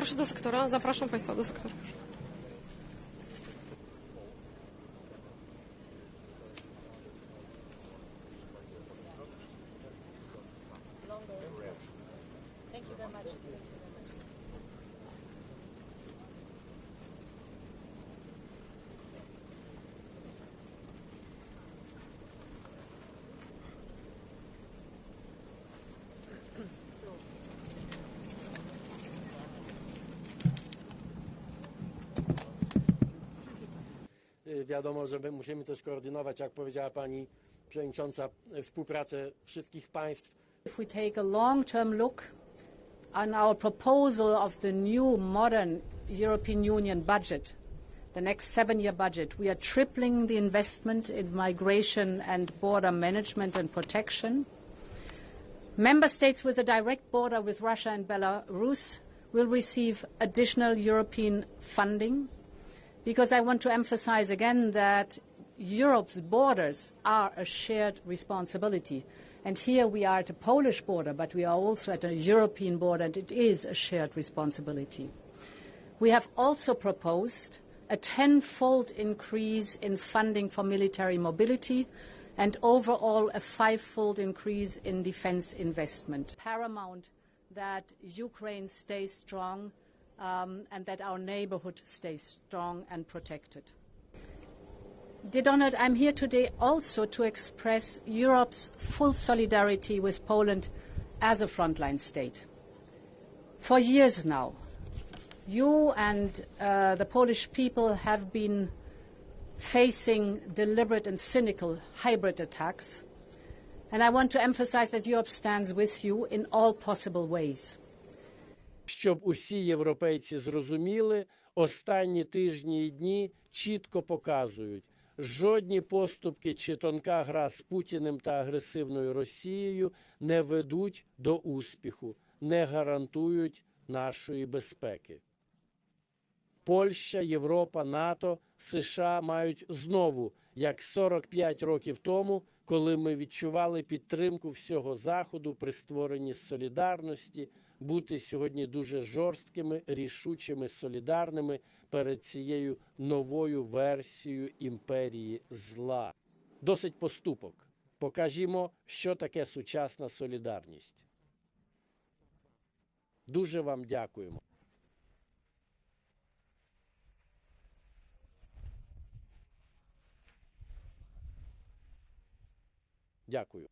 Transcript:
Proszę do sektora, zapraszam Państwa do sektora. Y, Wiadomo, że my musimy też koordynować, jak powiedziała pani przewodnicząca, y, współpracę wszystkich państw. If we take a long-term look on our proposal of the new modern European Union budget, the next seven-year budget, we are tripling the investment in migration and border management and protection. Member states with a direct border with Russia and Belarus will receive additional European funding because I want to emphasize again that Europe's borders are a shared responsibility. And here we are at a Polish border, but we are also at a European border, and it is a shared responsibility. We have also proposed a tenfold increase in funding for military mobility and overall a fivefold increase in defense investment. Paramount that Ukraine stays strong um, and that our neighborhood stays strong and protected. Dear Donald, I'm here today also to express Europe's full solidarity with Poland as a frontline state. For years now, you and uh, the Polish people have been facing deliberate and cynical hybrid attacks. And I want to emphasize that Europe stands with you in all possible ways. Щоб усі європейці зрозуміли, останні тижні і дні чітко показують, жодні поступки чи тонка гра з Путіним та агресивною Росією не ведуть до успіху, не гарантують нашої безпеки. Польща, Європа, НАТО, США мають знову, як 45 років тому, коли ми відчували підтримку всього заходу при створенні солідарності, бути сьогодні дуже жорсткими, рішучими, солідарними перед цією новою версією імперії зла. Досить поступок. Покажімо, що таке сучасна солідарність. Дуже вам дякуємо. Дякую.